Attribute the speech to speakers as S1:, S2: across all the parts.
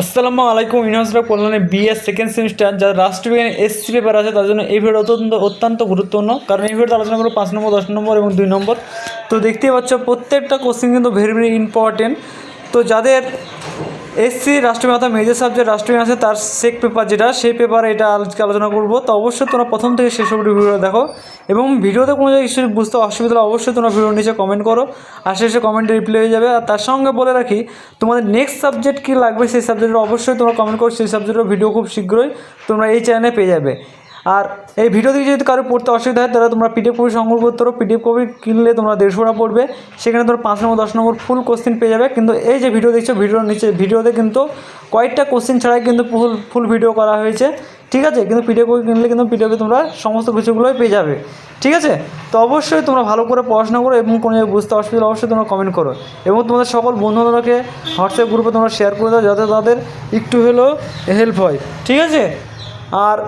S1: আসসালামু আলাইকুম, university of কল্যাণে বিএস সেকেন্ড সেমিস্টার যারা রাষ্ট্রবিজ্ঞান এসসি পেপার আছে তার জন্য এই ভিডিও অত্যন্ত অত্যন্ত গুরুত্বপূর্ণ। কারণ এই ভিডিওতে আলোচনা করব পাঁচ নম্বর, দশ নম্বর এবং দুই নম্বর। তো দেখতেই পাচ্ছ, প্রত্যেকটা কোশ্চেন কিন্তু ভেরি ভেরি ইম্পর্টেন্ট তো যাদের এসসি রাষ্ট্রবিজ্ঞান অর্থাৎ মেজর সাবজেক্ট রাষ্ট্রবিজ্ঞান আছে, তার সেক পেপার যেটা, সেই পেপারে এটা আজকে আলোচনা করব। তো অবশ্যই তোমরা প্রথম থেকে শেষ অবধি ভিডিওটা দেখো। এবং ভিডিওতে কোনো কিছু বুঝতে অসুবিধা হলে অবশ্যই তোমরা ভিডিও নিচে কমেন্ট করো। আর শেষে কমেন্টে রিপ্লাই হয়ে যাবে। আর তার সঙ্গে বলে রাখি, তোমাদের নেক্সট সাবজেক্ট কী লাগবে সেই সাবজেক্টের অবশ্যই তোমরা কমেন্ট করো। সেই সাবজেক্টের ভিডিও খুব শীঘ্রই তোমরা এই চ্যানেলে পেয়ে যাবে। আর এই ভিডিও থেকে যদি কারও পড়তে অসুবিধা হয়, তাহলে তোমরা পিডিএফ কপি সংগ্রহ করতে পারো পিডিএফ কপি কিনলে তোমরা দেড়শো টাকা পড়বে। সেখানে তোমরা পাঁচ নম্বর, দশ নম্বর ফুল কোশ্চেন পেয়ে যাবে। কিন্তু এই যে ভিডিও দেখছ ভিডিওর নিচে ভিডিওতে কিন্তু কয়েকটা কোশ্চেন ছাড়াই কিন্তু ফুল ফুল ভিডিও করা হয়েছে। ঠিক আছে? কিন্তু পিডিএফ কপি কিনলে কিন্তু পিডিএফে তোমরা সমস্ত কিছুগুলোই পেয়ে যাবে। ঠিক আছে? তো অবশ্যই তোমরা ভালো করে পড়াশোনা করো এবং কোনো বুঝতে অসুবিধা অবশ্যই তোমরা কমেন্ট করো। এবং তোমাদের সকল বন্ধুদেরকে হোয়াটসঅ্যাপ গ্রুপে তোমরা শেয়ার করে দাও, যাতে তাদের একটু হলেও হেল্প হয়। ঠিক আছে? আর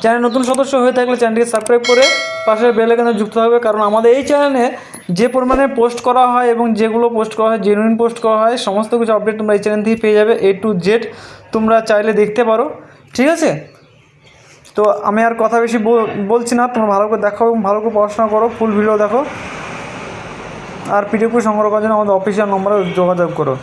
S1: চ্যানেল নতুন সদস্য হয়ে থাকলে চ্যানেলটিকে সাবস্ক্রাইব করে পাশের বেল আইকনে যুক্ত হবে কারণ আমাদের এই চ্যানেলে যে পরিমাণে পোস্ট করা হয় এবং যেগুলো পোস্ট করা হয় জেনুইন পোস্ট করা হয়, সমস্ত কিছু আপডেট তোমরা এই চ্যানেল থেকে পেয়ে যাবে। এ টু জেড তোমরা চাইলে দেখতে পারো। ঠিক আছে? তো আমি আর কথা বেশি বল- বলছি না। তোমরা ভালো করে দেখো এবং ভালো করে পড়াশোনা করো। ফুল ভিডিও দেখো। আর পিডিএফ সংগ্রহ করার জন্য আমাদের অফিসিয়াল নম্বরে যোগাযোগ করো।